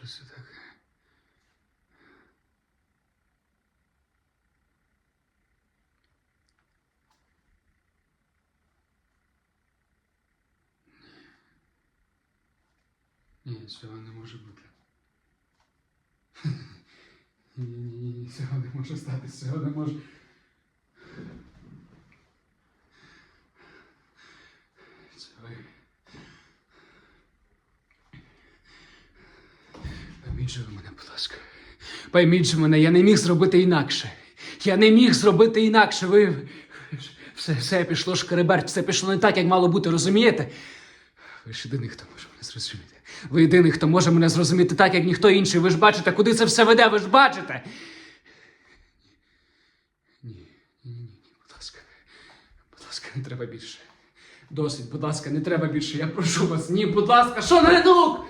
Що це таке? Ні, цього не може бути. Ні, ні, ні, цього не може статися, цього не може. Це ви. Пойміть мене, будь ласка. Пойміть мене, я не міг зробити інакше. Я не міг зробити інакше. Ви. Все, все пішло шкереберть, все пішло не так, як мало бути, розумієте? Ви ж єдиний, хто може мене зрозуміти. Ви єдиний, хто може мене зрозуміти так, як ніхто інший. Ви ж бачите, куди це все веде, ви ж бачите. Ні, ні, ні, ні, будь ласка. Будь ласка, не треба більше. Досить, будь ласка, не треба більше. Я прошу вас. Ні, будь ласка, що на ринок?